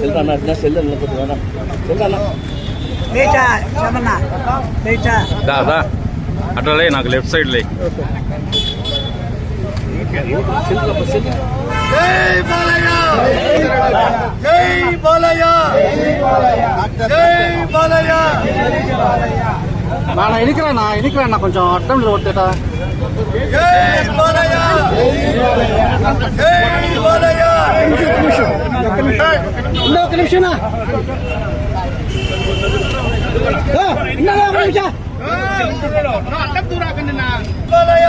అన్న లేచా శమన్న లేచా దా దా. అట్లా లే నాకు లెఫ్ట్ సైడ్ లే. సెల్ సెల్ జై బాలయ్య జై బాలయ్య. జై బాలయ్య. నాన్న ఎనికిరానా ఎనికిరానా కొంచెం అర్థం కొట్టేట జై బాలయ్య జై బాలయ్య ఇందా ఒక నిమిషం ఒక నిమిషం బాలయ్య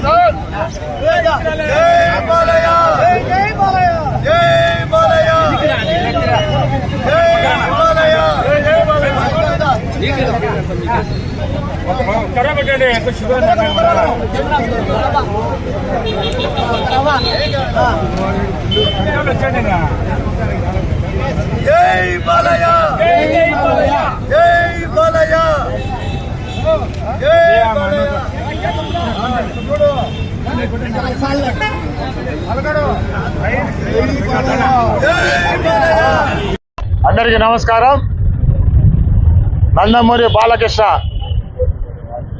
జై బాలయ్య జై బాలయ్య జై బాలయ్య జై బాలయ్య జై బాలయ్య జై జై బాలయ్య అందరికీ నమస్కారం. నందమూరి బాలకృష్ణ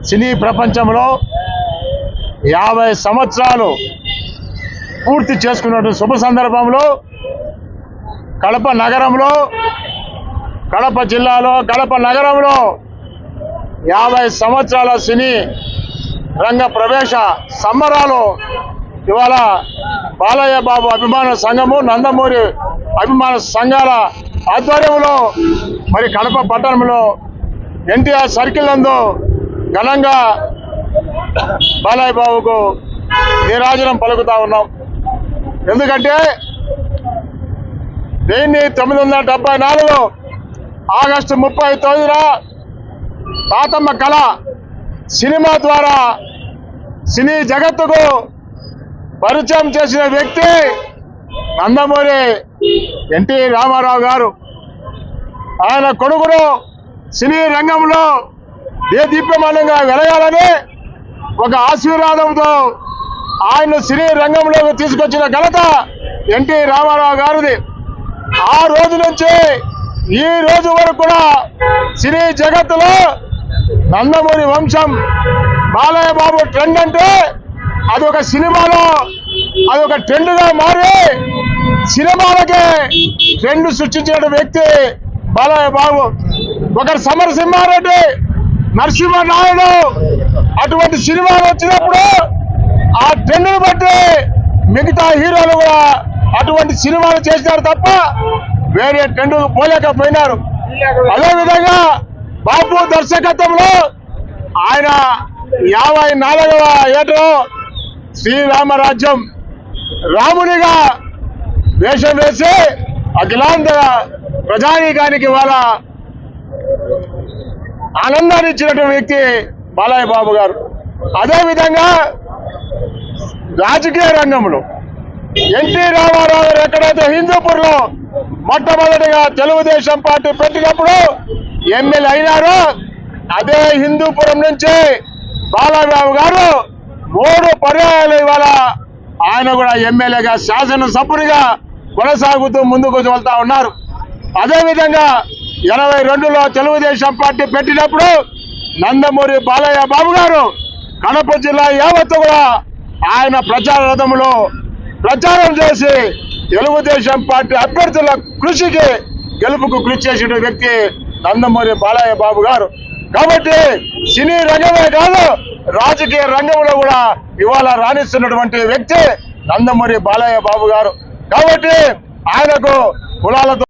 సినీ ప్రపంచంలో యాభై సంవత్సరాలు పూర్తి చేసుకున్నటువంటి శుభ సందర్భంలో కడప నగరంలో కడప జిల్లాలో కడప నగరంలో యాభై సంవత్సరాల సినీ రంగ ప్రవేశ సంబరాలు. ఇవాళ బాలయ్య బాబు అభిమాన సంఘము నందమూరి అభిమాన సంఘాల ఆధ్వర్యంలో మరి కడప పట్టణంలో ఎన్టీఆర్ సర్కిల్ నందు ఘనంగా బాలయ్య బాబుకు నీరాజనం పలుకుతా ఉన్నాం. ఎందుకంటే వెయ్యి తొమ్మిది వందల డెబ్బై నాలుగు ఆగస్టు ముప్పై తొమ్మిదిన తాతమ్మ కళ సినిమా ద్వారా సినీ జగత్తుకు పరిచయం చేసిన వ్యక్తి నందమూరి ఎన్టీ రామారావు గారు. ఆయన కొడుకును సినీ రంగంలో ఏ దీప్యమానంగా వెలగాలని ఒక ఆశీర్వాదంతో ఆయన సినీ రంగంలోకి తీసుకొచ్చిన ఘనత ఎన్టీ రామారావు గారిది. ఆ రోజు నుంచి ఈ రోజు వరకు కూడా సినీ జగత్తులో నందమూరి వంశం బాలయ్య బాబు ట్రెండ్ అంటే అది ఒక సినిమాలో అది ఒక ట్రెండ్గా మారి సినిమాలకే ట్రెండ్ సృష్టించిన వ్యక్తి బాలయ్య బాబు ఒకరు సమరసింహారెడ్డి నరసింహ నాయుడు అటువంటి సినిమాలు వచ్చినప్పుడు ఆ ట్రెండ్ను బట్టి మిగతా హీరోలు కూడా అటువంటి సినిమాలు చేసినారు తప్ప వేరే ట్రెండ్ పోలేకపోయినారు. అదేవిధంగా బాబు దర్శకత్వంలో ఆయన యాభై నాలుగవ ఏటలో శ్రీరామరాజ్యం రామునిగా వేషం వేసి అఖిలాంధ్ర ప్రజానీకానికి వాళ్ళ ఆనందాన్ని ఇచ్చినటువంటి వ్యక్తి బాలయ్య బాబు గారు. అదేవిధంగా రాజకీయ రంగంలో ఎన్టీ రామారావు గారు ఎక్కడైతే హిందూపూర్లో మొట్టమొదటిగా తెలుగుదేశం పార్టీ పెట్టినప్పుడు ఎమ్మెల్యే అయినారో. అదే హిందూపురం నుంచి బాలబాబు గారు మూడు పర్యాయాలు ఇవాళ ఆయన కూడా ఎమ్మెల్యేగా శాసనసభ్యునిగా కొనసాగుతూ ముందుకు వెళ్తా ఉన్నారు. అదేవిధంగా ఎనభై రెండులో తెలుగుదేశం పార్టీ పెట్టినప్పుడు నందమూరి బాలయ్య బాబు గారు కడప జిల్లా యావత్తు కూడా ఆయన ప్రచార రథంలో ప్రచారం చేసి తెలుగుదేశం పార్టీ అభ్యర్థుల కృషికి గెలుపుకు కృషి చేసిన వ్యక్తి నందమూరి బాలయ్య బాబు గారు. కాబట్టి సినీ రంగమే కాదు రాజకీయ రంగంలో కూడా ఇవాళ రాణిస్తున్నటువంటి వ్యక్తి నందమూరి బాలయ్య బాబు గారు. కాబట్టి ఆయనకు కులాలతో